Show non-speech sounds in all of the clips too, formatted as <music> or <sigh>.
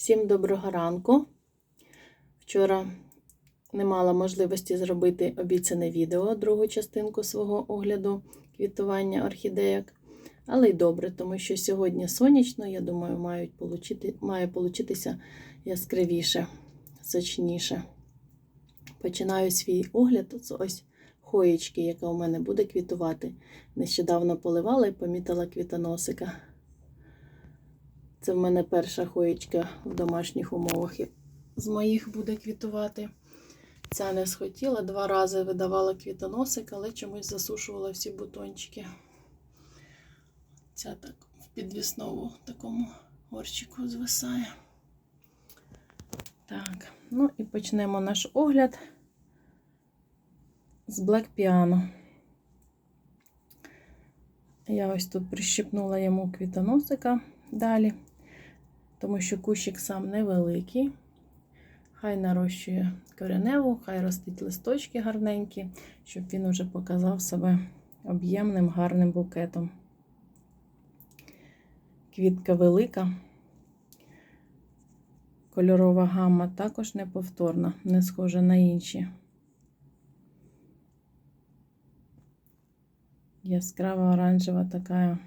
Всім доброго ранку. Вчора не мала можливості зробити обіцяне відео, другу частинку свого огляду квітування орхідеяк. Але й добре, тому що сьогодні сонячно, я думаю, мають получити, має получитися яскравіше, сочніше. Починаю свій огляд з ось хоєчки, яка у мене буде квітувати. Нещодавно поливала і помітила квітоносика. Це в мене перша хоєчка в домашніх умовах з моїх буде квітувати. Ця не схотіла, два рази видавала квітоносик, але чомусь засушувала всі бутончики. Ця так в підвісному такому горщику звисає. Так, ну і почнемо наш огляд з Black Piano. Я ось тут прищипнула йому квітоносика далі, тому що кущик сам невеликий. Хай нарощує кореневу, хай ростить листочки гарненькі, щоб він уже показав себе об'ємним, гарним букетом. Квітка велика, кольорова гамма також неповторна, не схожа на інші. Яскрава оранжева така,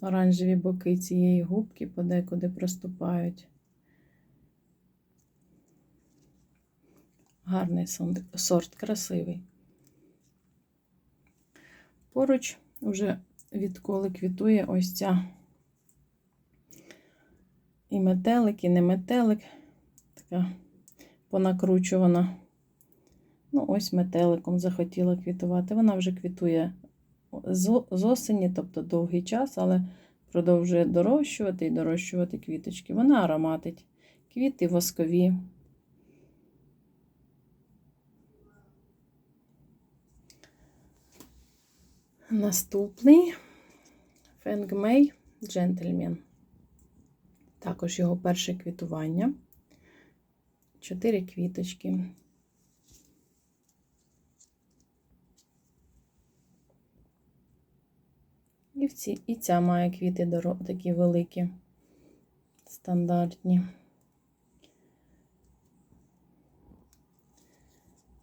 оранжеві боки цієї губки подекуди проступають. Гарний сорт, красивий. Поруч уже відколи квітує ось ця і метелик, і не метелик, така понакручувана. Ну, ось метеликом захотіла квітувати. Вона вже квітує з осені, тобто довгий час, але продовжує дорощувати і дорощувати квіточки. Вона ароматить. Квіти воскові. Наступний Фенгмей Джентльмен. Також його перше квітування. Чотири квіточки. І, і ця має квіти такі великі, стандартні.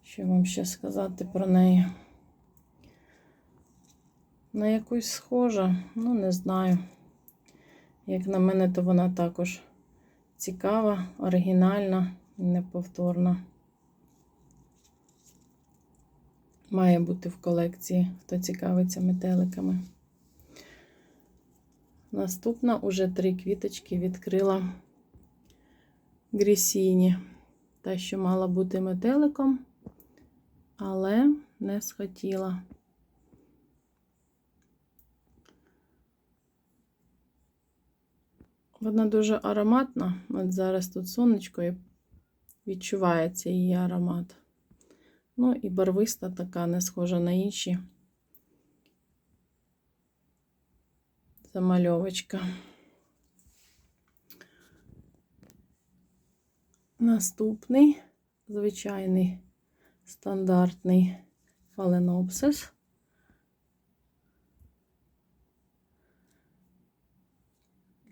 Що вам ще сказати про неї? На якусь схожа, ну, не знаю. Як на мене, то вона також цікава, оригінальна, неповторна. Має бути в колекції, хто цікавиться метеликами. Наступна уже три квіточки відкрила Грісіні. Та, що мала бути метеликом, але не схотіла. Вона дуже ароматна. От зараз тут сонечко і відчувається її аромат. Ну і барвиста така, не схожа на інші. Замальовочка. Наступний звичайний стандартний фаленопсис.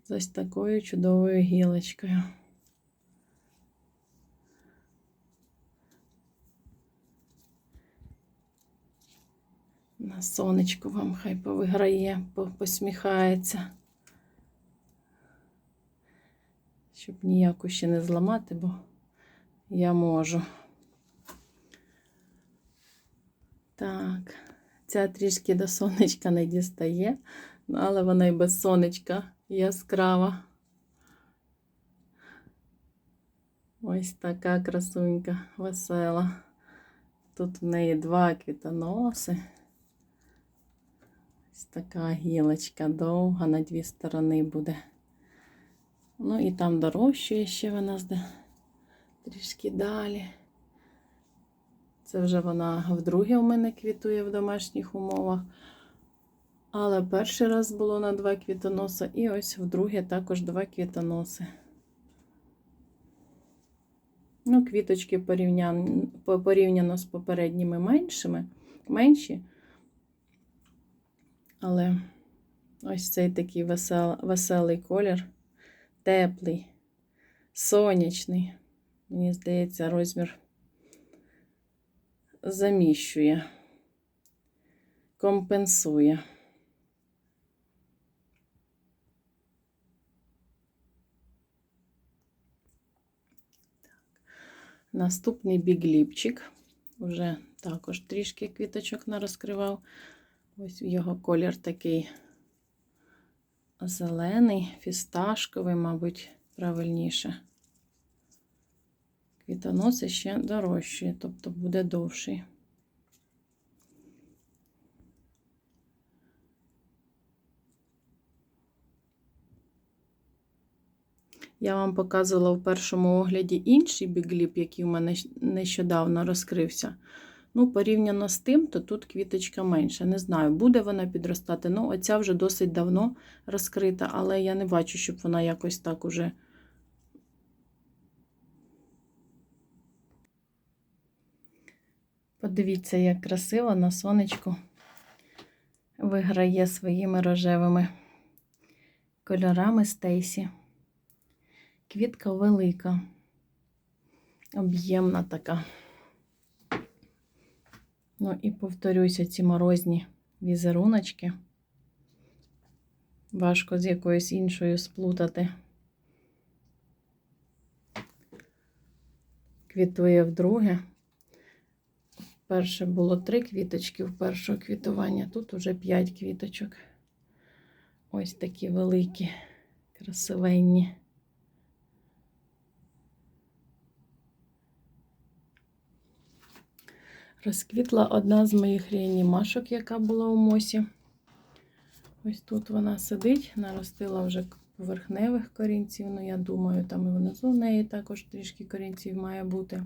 з ось такою чудовою гілочкою. На сонечку вам хай повиграє, посміхається, щоб ніяку ще не зламати, бо я можу. Так, ця трішки до сонечка не дістає, але вона і без сонечка яскрава. Ось така красунька, весела. Тут в неї два квітоноси. Ось така гілочка довга, на дві сторони буде. Ну і там дорощує ще вона трішки далі. Це вже вона вдруге у мене квітує в домашніх умовах. Але перший раз було на два квітоноси, і ось вдруге також два квітоноси. Ну, квіточки порівняно, порівняно з попередніми меншими, менші. Але ось цей такий весел, веселий колір, теплий, сонячний. Мені здається, розмір заміщує, компенсує. Наступний бігліпчик. Уже також трішки квіточок нарозкривав. Ось його колір такий зелений, фісташковий, мабуть, правильніше. Квітоноси ще дорожчі, тобто буде довший. Я вам показувала в першому огляді інший бігліп, який у мене нещодавно розкрився. Ну, порівняно з тим, то тут квіточка менша. Не знаю, буде вона підростати. Ну, оця вже досить давно розкрита, але я не бачу, щоб вона якось так уже. Подивіться, як красиво на сонечку виграє своїми рожевими кольорами Стейсі. Квітка велика, об'ємна така. Ну і повторюся, ці морозні візеруночки. Важко з якоюсь іншою сплутати. Квітує вдруге. Перше було три квіточки в першого квітування, тут уже п'ять квіточок. Ось такі великі, красивенні. Розквітла одна з моїх реанімашок, яка була у мосі. Ось тут вона сидить, наростила вже поверхневих корінців. Ну, я думаю, там і внизу в неї також трішки корінців має бути.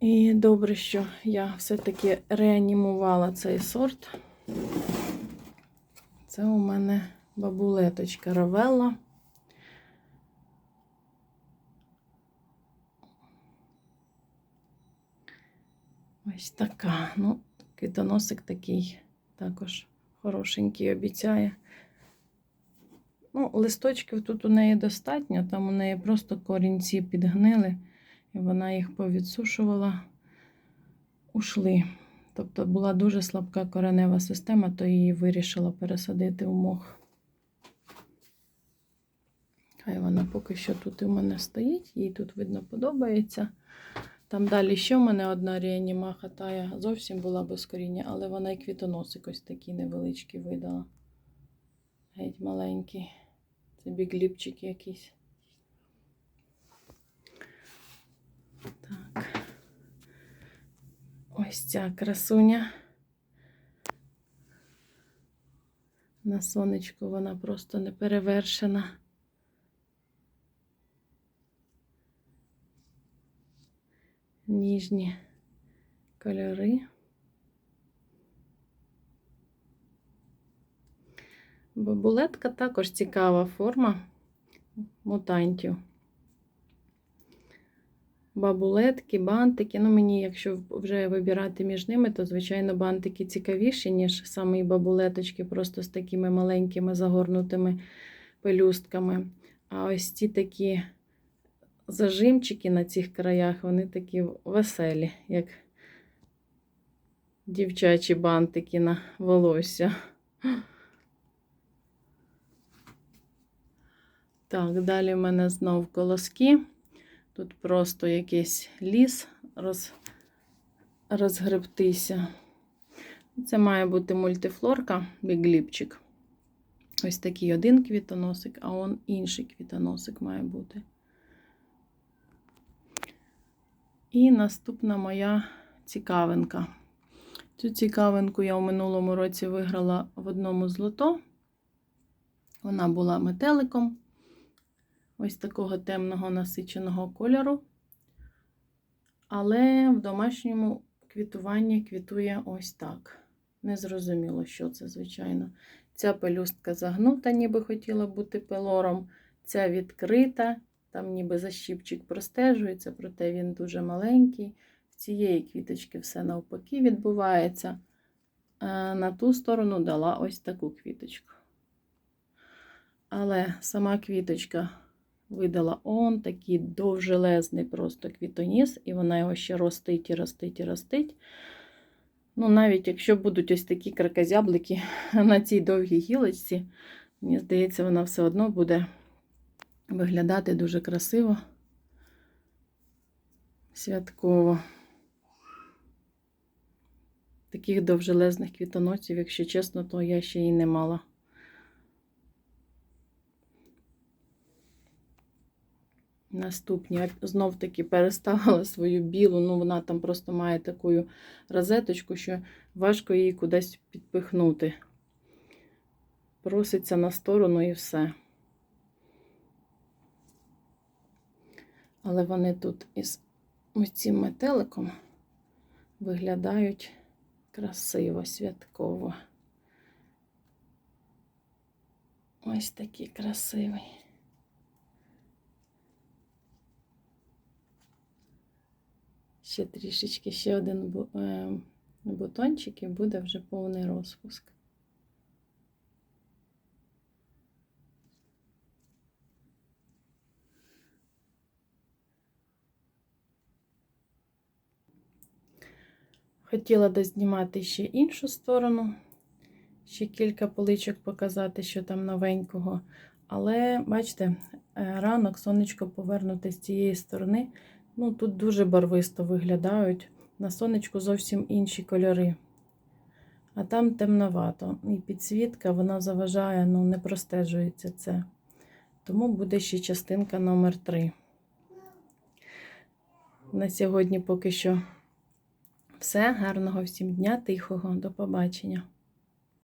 І добре, що я все-таки реанімувала цей сорт. Це у мене бабулеточка Равелла. Ось така. Ну, квітоносик такий також хорошенький обіцяє. Ну, листочків тут у неї достатньо, там у неї просто корінці підгнили, і вона їх повідсушувала, ушли. Тобто була дуже слабка коренева система, то її вирішила пересадити в мох. Хай вона поки що тут у мене стоїть, їй тут, видно, подобається. Там далі ще в мене одна реаніма хатає, зовсім була без коріння, але вона і квітоносик ось такий невеличкий видала. Геть маленький. Це бігліпчик якийсь. Так. Ось ця красуня. На сонечку вона просто не перевершена. Ніжні кольори. Бабулетка також цікава форма мутантів. Бабулетки, бантики. Ну, мені, якщо вже вибирати між ними, то, звичайно, бантики цікавіші, ніж самі бабулеточки, просто з такими маленькими загорнутими пелюстками. А ось ці такі зажимчики на цих краях, вони такі веселі, як дівчачі бантики на волосся. Так, далі в мене знов колоски. Тут просто якийсь ліс роз, розгребтися. Це має бути мультифлорка, бігліпчик. Ось такий один квітоносик, а он інший квітоносик має бути. І наступна моя цікавинка. Цю цікавинку я у минулому році виграла в одному з лото. Вона була метеликом ось такого темного насиченого кольору. Але в домашньому квітуванні квітує ось так. Незрозуміло, що це, звичайно. Ця пелюстка загнута, ніби хотіла бути пелором, ця відкрита. Там ніби защіпчик простежується, проте він дуже маленький. В цієї квіточки все навпаки відбувається. На ту сторону дала ось таку квіточку. Але сама квіточка видала он такий довжелезний просто квітоніс, і вона його ще ростить і ростить і ростить. Ну, навіть якщо будуть ось такі кракозяблики <laughs> на цій довгій гілочці, мені здається, вона все одно буде виглядати дуже красиво, святково. Таких довжелезних квітоносів, якщо чесно, то я ще і не мала. Наступні знов таки переставила <laughs> свою білу, ну вона там просто має таку розеточку, що важко її кудись підпихнути. Проситься на сторону і все. Але вони тут із ось цим метеликом виглядають красиво, святково. Ось такий красивий. Ще трішечки, ще один е, бутончик і буде вже повний розпуск. Хотіла дознімати ще іншу сторону, ще кілька поличок показати, що там новенького. Але, бачите, е, ранок сонечко повернуте з цієї сторони. Ну, тут дуже барвисто виглядають. На сонечку зовсім інші кольори. А там темновато. І підсвітка вона заважає, ну, не простежується це. Тому буде ще частинка номер 3. На сьогодні поки що все. Гарного всім дня, тихого. До побачення.